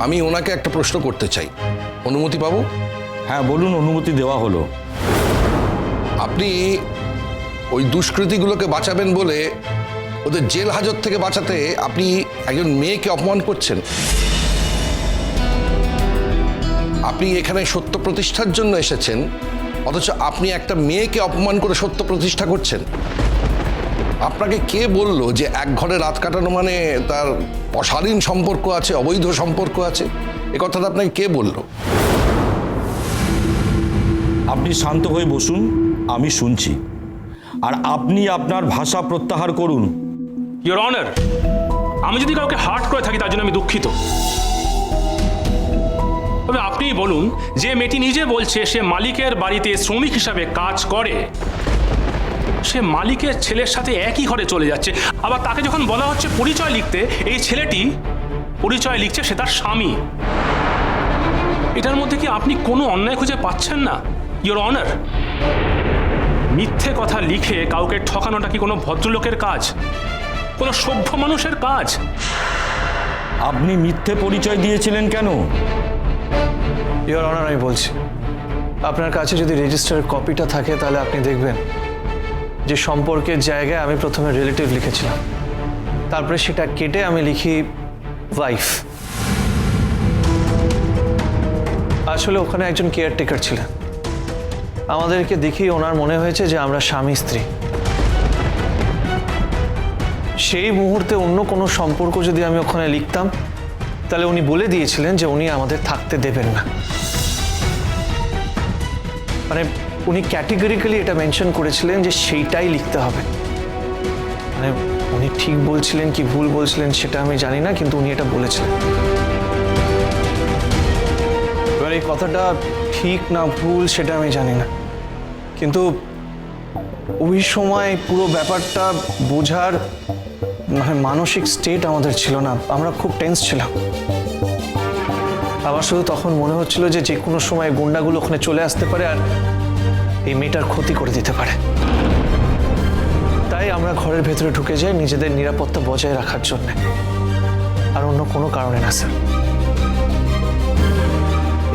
আমি ওনাকে একটা প্রশ্ন করতে চাই। অনুমতি পাবো? হ্যাঁ বলুন অনুমতি দেওয়া হলো। আপনি ওই দুষ্কৃতীগুলোকে বাঁচাবেন বলে ওদের জেল হাজত থেকে বাঁচাতে আপনি একজন মেয়েকে অপমান করছেন? আপনি এখানে সত্য প্রতিষ্ঠার জন্য এসেছেন অথচ আপনি একটা মেয়েকে অপমান করে সত্য প্রতিষ্ঠা করছেন। আপনাকে কে বলল যে এক ঘরে রাত কাটানো মানে তার অশালীন সম্পর্ক আছে অবৈধ সম্পর্ক আছে? এ কথাটা আপনাকে কে বলল? আপনি শান্ত হয়ে বসুন আমি শুনছি। আর আপনি আপনার ভাষা প্রত্যাহার করুন। ইয়োর অনার আমি যদি কাউকে হার্ট করে থাকি তার জন্য আমি দুঃখিত। তবে আপনিই বলুন যে মেয়েটি নিজে বলছে সে মালিকের বাড়িতে শ্রমিক হিসাবে কাজ করে সে মালিকের ছেলের সাথে একই ঘরে চলে যাচ্ছে। আবার তাকে যখন বলা হচ্ছে পরিচয় লিখতে এই ছেলেটি পরিচয় লিখছে সে তার স্বামী। এটার মধ্যে কি আপনি কোনো অন্যায় খুঁজে পাচ্ছেন না? ইয়োর অনার মিথ্যে কথা লিখে কাউকে ঠকানোটা কি কোনো ভদ্রলোকের কাজ? কোনো সভ্য মানুষের কাজ? আপনি মিথ্যে পরিচয় দিয়েছিলেন কেন? ইওর অনার আমি বলছি আপনার কাছে যদি রেজিস্টার কপিটা থাকে তাহলে আপনি দেখবেন যে সম্পর্কের জায়গায় আমি প্রথমে রিলেটিভ লিখেছিলাম। তারপরে সেটা কেটে আমি লিখি ওয়াইফ আসলে ওখানে একজন কেয়ারটেকার ছিলেন। আমাদেরকে দেখেই ওনার মনে হয়েছে যে আমরা স্বামী, স্ত্রী। সেই মুহূর্তে অন্য কোনো সম্পর্ক যদি আমি ওখানে লিখতাম, তাহলে উনি বলে দিয়েছিলেন যে উনি আমাদের থাকতে দেবেন না। মানে উনি ক্যাটেগরিক্যালি এটা মেনশন করেছিলেন যে সেইটাই লিখতে হবে। মানে উনি ঠিক বলছিলেন কি ভুল বলছিলেন সেটা আমি জানি না, কিন্তু উনি এটা বলেছিলেন। এবার এই কথাটা ঠিক না ভুল সেটা আমি জানি না। কিন্তু ওই সময় পুরো ব্যাপারটা বোঝার মানে মানসিক স্টেট আমাদের ছিল না, আমরা খুব টেন্স ছিলাম। আমার শুধু তখন মনে হচ্ছিল যে যে কোনো সময় গুন্ডাগুলো ওখানে চলে আসতে পারে আর এই মেয়েটার ক্ষতি করে দিতে পারে। তাই আমরা ঘরের ভেতরে ঢুকে যাই নিজেদের নিরাপত্তা বজায় রাখার জন্য। আর অন্য কোনো কারণে না স্যার।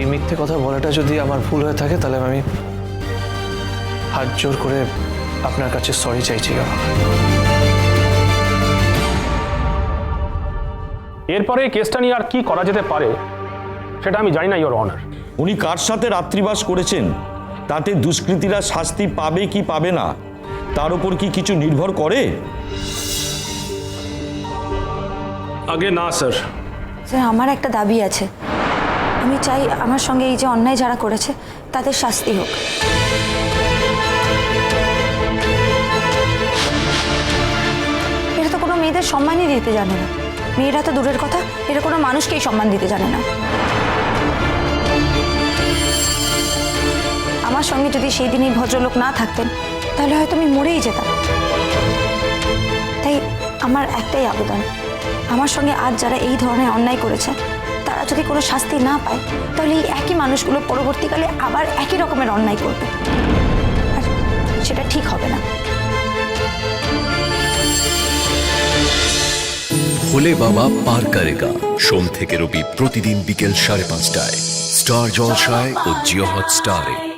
এই মিথ্যে কথা বলাটা যদি আমার ভুল হয়ে থাকে তাহলে আমি হাত জোর করে আপনার কাছে সরি চাইছি বাবা। এরপরে কেসটা নিয়ে আর কি করা যেতে পারে সেটা আমি জানি না ইয়োর অনার উনি কার সাথে রাত্রিবাস করেছেন? তাতে দুষ্কৃতীরা শাস্তি পাবে কি পাবে না? তার উপর কি কিছু নির্ভর করে? আগে না স্যার। স্যার আমার একটা দাবি আছে। আমি চাই আমার সঙ্গে এই যে অন্যায় যারা করেছে তাদের শাস্তি হোক। এটা তো কোনো মেয়েদের সম্মানই দিতে জানে না। মেয়েরা তো দূরের কথা এটা কোনো মানুষকেই সম্মান দিতে জানে না। আমার সঙ্গে যদি সেই দিন এই ভদ্রলোক না থাকতেন, তাহলে হয়তো আমি মরেই যেতাম। তাই আমার একটাই আবেদন, আমার সঙ্গে আজ যারা এই ধরনের অন্যায় করেছে, তারা যদি কোনো শাস্তি না পায়, তাহলে এই একই মানুষগুলো পরবর্তীকালে আবার একই রকমের অন্যায় করবে। আর সেটা ঠিক হবে না। ভোলে বাবা পার করেগা, সোম থেকে রবি প্রতিদিন বিকেল সাড়ে পাঁচটায়। স্টার জলসায় ও জিও হট স্টারে